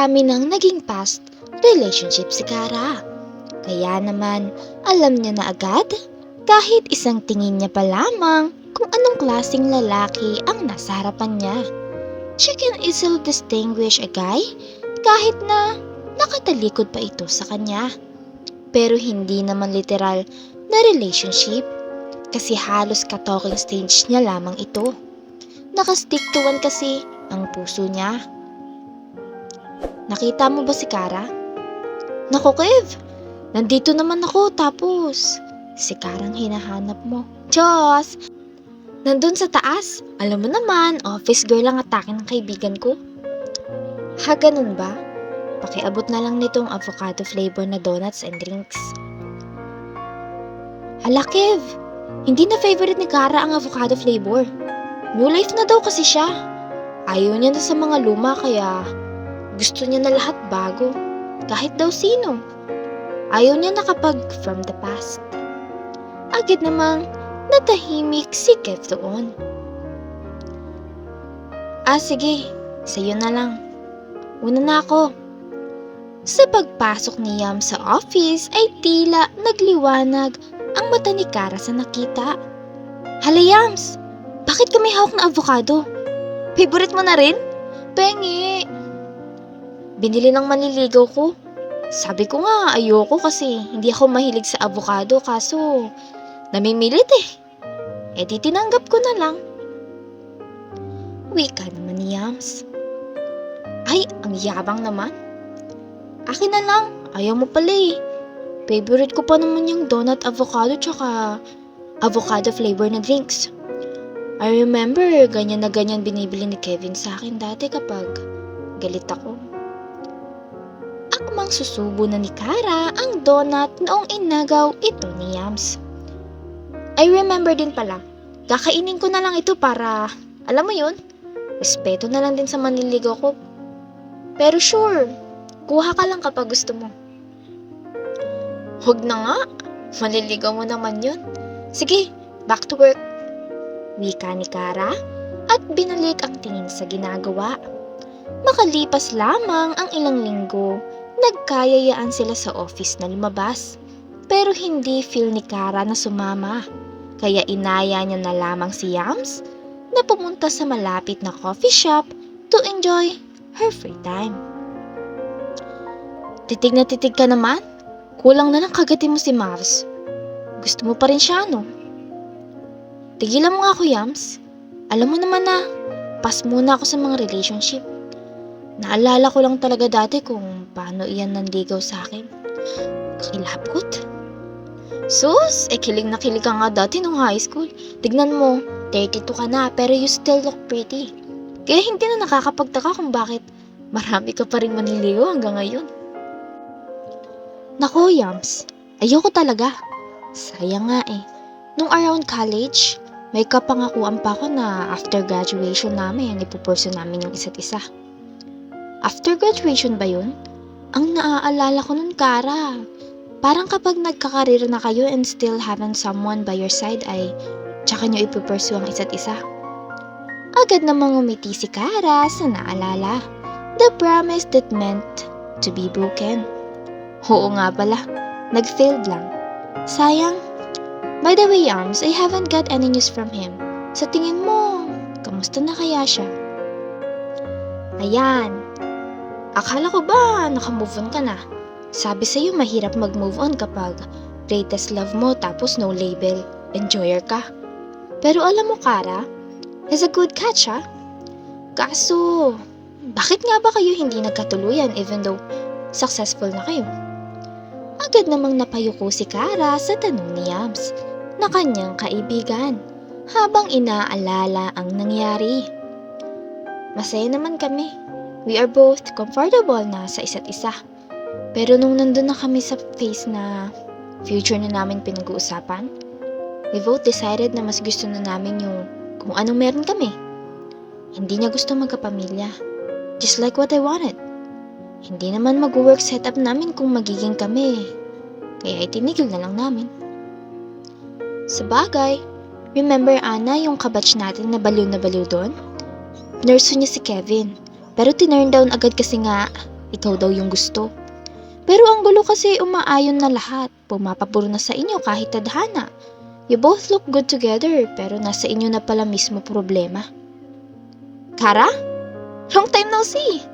dami ng naging past relationship si Kara. Kaya naman, alam niya na agad, kahit isang tingin niya pa lamang kung anong klasing lalaki ang nasa harapan niya. She can easily distinguish a guy kahit na nakatalikod pa ito sa kanya. Pero hindi naman literal na relationship kasi halos ka-talking stage niya lamang ito. Nakastick to one kasi ang puso niya. Nakita mo ba si Kara? Naku, Kev! Nandito naman ako tapos si Karang hinahanap mo. Diyos! Nandun sa taas. Alam mo naman, office girl ang atake ng kaibigan ko. Ha, ganun ba? Pakiabot na lang nitong avocado flavor na donuts and drinks. Hala, Kev! Hindi na favorite ni Kara ang avocado flavor. New life na daw kasi siya. Ayaw niya na sa mga luma kaya gusto niya na lahat bago. Kahit daw sino. Ayaw niya na kapag from the past. Agad namang natahimik si Kev doon. Ah, sige. Sa'yo na lang. Una na ako. Sa pagpasok ni Yam sa office ay tila nagliwanag ang mata ni Kara sa nakita. Hala Yams, bakit ka may hawak na avocado? Favorite mo na rin? Pengi. Binili ng manliligaw ko. Sabi ko nga ayoko kasi hindi ako mahilig sa avocado kaso namimilit eh. Eh di tinanggap ko na lang. Wika naman ni Yams. Ay, ang yabang naman. Akin na lang. Ayaw mo pala eh. Favorite ko pa naman yung donut avocado tsaka avocado flavor na drinks. I remember, ganyan na ganyan binibili ni Kevin sa akin dati kapag galit ako. Akmang susubo na ni Kara ang donut noong inagaw ito ni Yams. I remember din pala, kakainin ko na lang ito para, alam mo yun, respeto na lang din sa manliligaw ko. Pero sure, kuha ka lang kapag gusto mo. Huwag na nga, manliligaw mo naman yun. Sige, back to work. Wika ni Kara at binalik ang tingin sa ginagawa. Makalipas lamang ang ilang linggo, nagkayayaan sila sa office na lumabas. Pero hindi feel ni Kara na sumama. Kaya inaya niya na lamang si Yams na pumunta sa malapit na coffee shop to enjoy her free time. Titig na titig ka naman? Kulang na lang kagatin mo si Mavs. Gusto mo pa rin siya, no? Tigilan mo nga ako, Yams. Alam mo naman na, pas muna ako sa mga relationship. Naalala ko lang talaga dati kung paano iyan nanligaw sa akin. Kilapot. Sus, eh kilig na kilig ka nga dati nung high school. Tignan mo, 32 ka na pero you still look pretty. Kaya hindi na nakakapagtaka kung bakit marami ka pa rin maniligaw hanggang ngayon. Nako, Yams. Ayoko talaga. Sayang nga eh. Nung around college, may kapangakuan pa ako na after graduation namin, ipupurso namin yung isa't isa. After graduation ba yun? Ang naaalala ko nun, Kara. Parang kapag nagkakarir na kayo and still having someone by your side ay tsaka nyo ipupursu ang isa't isa. Agad namang umiti si Kara sa naalala. The promise that meant to be broken. Oo nga pala, nag-failed lang. Sayang. By the way, Arms, I haven't got any news from him. Sa tingin mo, kamusta na kaya siya? Ayan. Akala ko ba nakamove on ka na? Sabi sa'yo mahirap mag-move on kapag greatest love mo tapos no label, enjoyer ka. Pero alam mo, Kara, is a good catch, ha? Kaso, bakit nga ba kayo hindi nagkatuluyan even though successful na kayo? Agad namang napayuko si Kara sa tanong ni Yams na kanyang kaibigan habang inaalala ang nangyari. Masaya naman kami. We are both comfortable na sa isa't isa. Pero nung nandun na kami sa phase na future na namin pinag-uusapan, we both decided na mas gusto na namin yung kung anong meron kami. Hindi niya gusto magkapamilya. Just like what I wanted. Hindi naman mag-work setup namin kung magiging kami. Kaya itinigil na lang namin. Sa bagay, remember Ana yung kabatch natin na baliw na baliw doon? Nurse niya si Kevin. Pero tinurn down agad kasi nga ikaw daw yung gusto. Pero ang gulo kasi umaayon na lahat. Pumapabor na sa inyo kahit tadhana. You both look good together pero nasa inyo na pala mismo problema. Kara? Long time no see!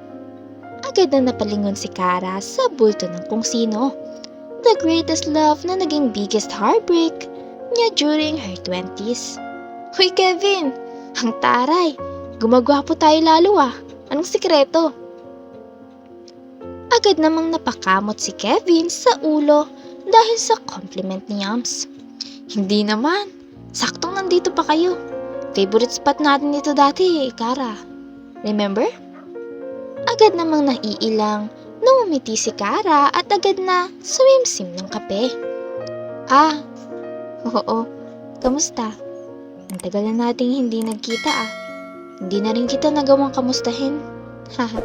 Agad na napalingon si Kara sa bulto ng kung sino. The greatest love na naging biggest heartbreak niya during her 20s. Hoy Kevin! Ang taray! Gumagwapo tayo lalo ah. Anong sikreto? Agad namang napakamot si Kevin sa ulo dahil sa compliment ni Yams. Hindi naman. Saktong nandito pa kayo. Favorite spot natin ito dati, Kara. Remember? Agad namang naiilang na umiti si Kara at agad na swimsim ng kape. Ah, oo. Kamusta? Ang tagal na nating hindi nagkita ah. Hindi na rin kita nagawang kamustahin. Haha.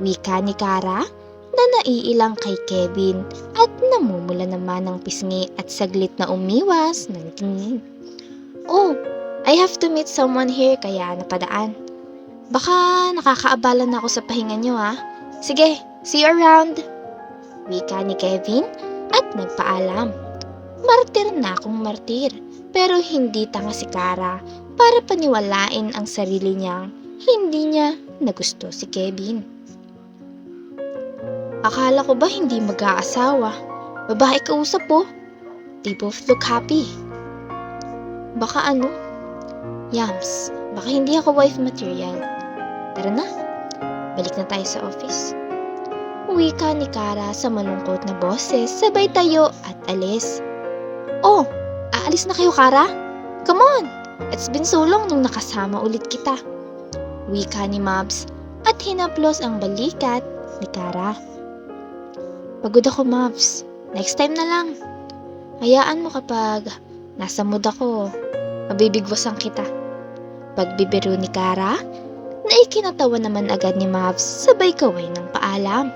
Wika ni Kara na naiilang kay Kevin at namumula naman ng pisngi at saglit na umiwas ng tingin. Oh, I have to meet someone here kaya napadaan. Baka nakakaabala na ako sa pahinga nyo ha. Sige, see you around. Wika ni Kevin at nagpaalam. Martir na akong martir pero hindi tanga si Kara para paniwalain ang sarili niyang hindi niya nagusto si Kevin. Akala ko ba hindi mag-aasawa? Babae kausap po. They both look happy. Baka ano? Yams, baka hindi ako wife material. Tara na, balik na tayo sa office. Uwi ka ni Kara sa malungkot na boses, sabay tayo at alis. Oh, aalis na kayo Kara? Come on! It's been so long nung nakasama ulit kita. Wika ni Mabs at hinaplos ang balikat ni Kara. Pagod ako, Mavs. Next time na lang. Hayaan mo kapag nasa mood ako, mabibigwasan kita. Pagbibiro ni Kara, na ikinatawa naman agad ni Mavs sabay kaway ng paalam.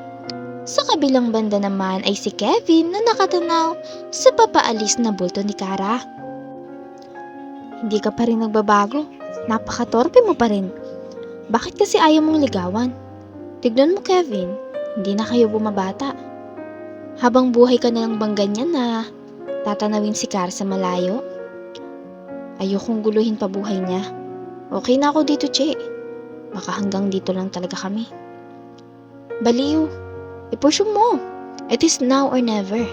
Sa kabilang banda naman ay si Kevin na nakatanaw sa papaalis na bulto ni Kara. Hindi ka pa rin nagbabago. Napakatorpe mo pa rin. Bakit kasi ayaw mong ligawan? Tignan mo Kevin, hindi na kayo bumabata. Habang buhay ka na lang bang ganyan na tatanawin si Kara sa malayo? Ayokong guluhin pa buhay niya. Okay na ako dito, Che. Baka hanggang dito lang talaga kami. Baliw, ipush mo. It is now or never.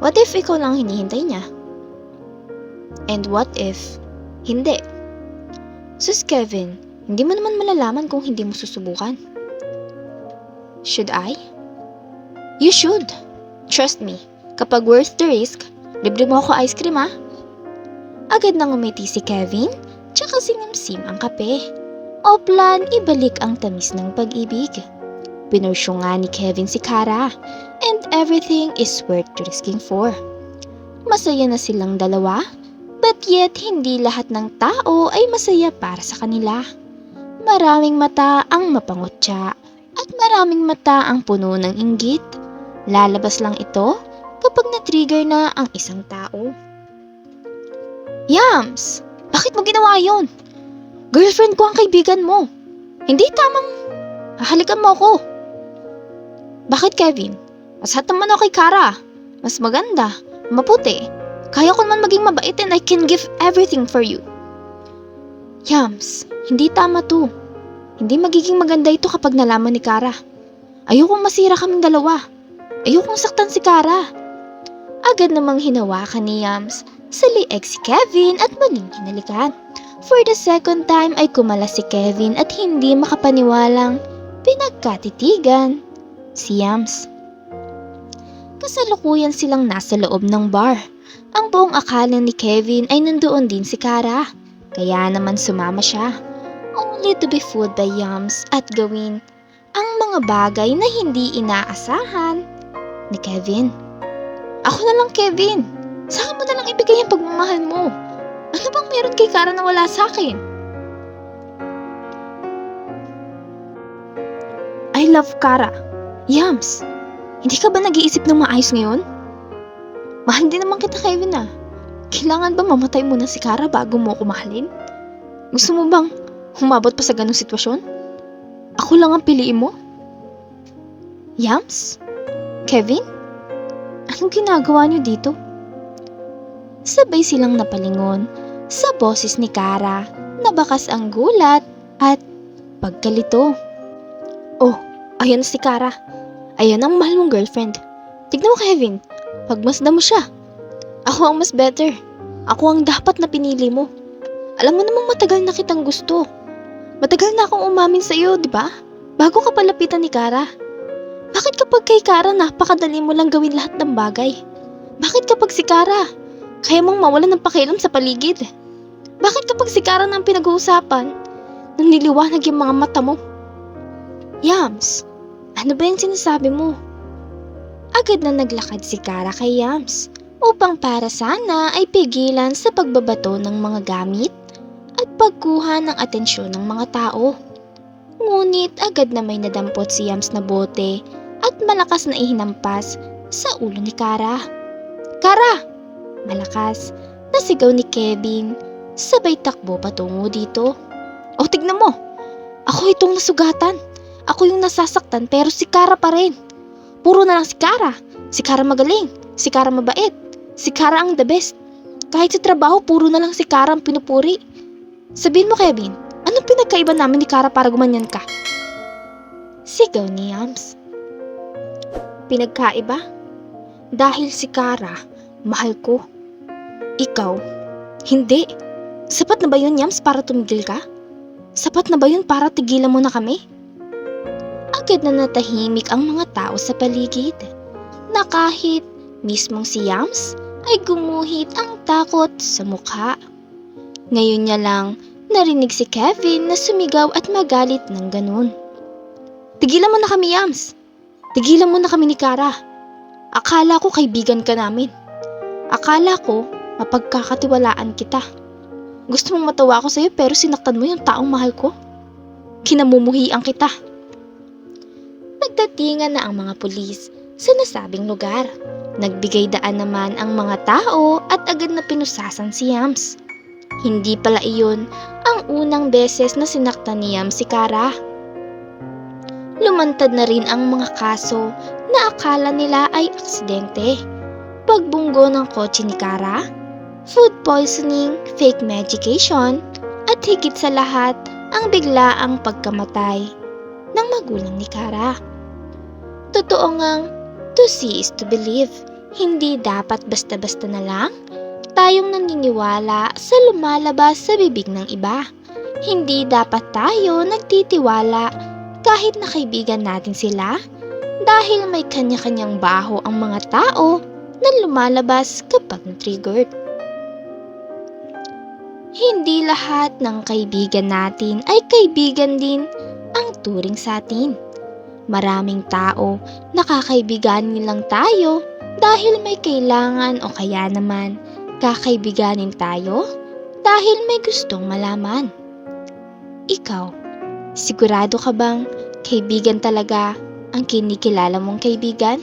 What if ikaw lang hinihintay niya? And what if hindi? Sus Kevin, hindi mo naman malalaman kung hindi mo susubukan. Should I? You should. Trust me, kapag worth the risk, libre mo ako ice cream ah. Agad nang umiti si Kevin, tsaka sinimsim ang kape. O plan, ibalik ang tamis ng pag-ibig. Pinursyo ni Kevin si Kara, and everything is worth risking for. Masaya na silang dalawa, but yet hindi lahat ng tao ay masaya para sa kanila. Maraming mata ang mapangutya at maraming mata ang puno ng inggit. Lalabas lang ito kapag na-trigger na ang isang tao. Yams! Bakit mo ginawa yon? Girlfriend ko ang kaibigan mo. Hindi tamang hahalikan mo ako. Bakit Kevin? Mas hot naman ako kay Kara. Mas maganda, maputi. Kaya ko naman maging mabait and I can give everything for you. Yams, hindi tama to. Hindi magiging maganda ito kapag nalaman ni Kara. Ayokong masira kaming dalawa. Ayokong saktan si Kara. Agad namang hinawakan ni Yams sa lieg si Kevin at muling hinalikan. For the second time ay kumala si Kevin at hindi makapaniwalang pinagkatitigan si Yams. Kasalukuyan silang nasa loob ng bar. Ang buong akala ni Kevin ay nandoon din si Kara. Kaya naman sumama siya. Only to be fooled by Yams at gawin ang mga bagay na hindi inaasahan ni Kevin. Ako na lang, Kevin. Saka mo na lang ibigay ang pagmamahal mo. Ano bang meron kay Kara na wala sa akin? I love Kara. Yams, hindi ka ba nag-iisip ng maayos ngayon? Mahal din naman kita, Kevin ah. Kailangan ba mamatay muna si Kara bago mo ako mahalin? Gusto mo bang humabot pa sa ganong sitwasyon? Ako lang ang piliin mo? Yams? Kevin? Anong ginagawa niyo dito? Sabay silang napalingon sa boses ni Kara na bakas ang gulat at pagkalito. Oh, ayan si Kara. Ayan ang mahal mong girlfriend. Tignan mo Kevin, pagmasda mo siya. Ako ang mas better. Ako ang dapat na pinili mo. Alam mo namang matagal na kitang gusto. Matagal na akong umamin sa iyo, di ba? Bago ka palapitan ni Kara. Bakit kapag kay Kara napakadali mo lang gawin lahat ng bagay? Bakit kapag si Kara, kaya mong mawalan ng pakialam sa paligid? Bakit kapag si Kara na ang pinag-uusapan, naniliwanag yung mga mata mo? Yams, ano ba yung sinasabi mo? Agad na naglakad si Kara kay Yams upang para sana ay pigilan sa pagbabato ng mga gamit at pagkuha ng atensyon ng mga tao. Ngunit agad na may nadampot si Yams na bote at malakas na ihinampas sa ulo ni Kara. Kara! Malakas na sigaw ni Kevin sabay takbo patungo dito. O tignan mo, ako itong nasugatan. Ako yung nasasaktan pero si Kara pa rin. Puro na lang si Kara. Si Kara magaling. Si Kara mabait. Si Kara ang the best. Kahit sa trabaho, puro na lang si Kara ang pinupuri. Sabihin mo, Kevin, anong pinagkaiba namin ni Kara para gumanyan ka? Sigaw ni Yams. Pinagkaiba? Dahil si Kara, mahal ko. Ikaw, hindi. Sapat na ba yun, Yams, para tumigil ka? Sapat na ba yun para tigilan mo na kami? Agad na natahimik ang mga tao sa paligid. Na kahit mismong si Yams ay gumuhit ang takot sa mukha. Ngayon niya lang narinig si Kevin na sumigaw at magalit ng ganun. Tigilan mo na kami, Yams. Tigilan mo na kami ni Kara. Akala ko kaibigan ka namin. Akala ko mapagkakatiwalaan kita. Gusto mong matawa ako sa'yo pero sinaktan mo yung taong mahal ko. Kinamumuhian kita. Nagdatingan na ang mga pulis sa nasabing lugar. Nagbigay daan naman ang mga tao at agad na pinusasan si Yams. Hindi pala iyon ang unang beses na sinaktan ni Yams si Kara. Lumantad na rin ang mga kaso na akala nila ay aksidente. Pagbunggo ng kotse ni Kara, food poisoning, fake medication, at higit sa lahat ang biglaang pagkamatay ng magulang ni Kara. Totoo ngang to see is to believe. Hindi dapat basta-basta na lang tayong naniniwala sa lumalabas sa bibig ng iba. Hindi dapat tayo nagtitiwala kahit na kaibigan natin sila dahil may kanya-kanyang baho ang mga tao na lumalabas kapag triggered. Hindi lahat ng kaibigan natin ay kaibigan din ang turing sa atin. Maraming tao nakakaibiganin lang tayo dahil may kailangan o kaya naman kakaibiganin tayo dahil may gustong malaman. Ikaw, sigurado ka bang kaibigan talaga ang kinikilala mong kaibigan?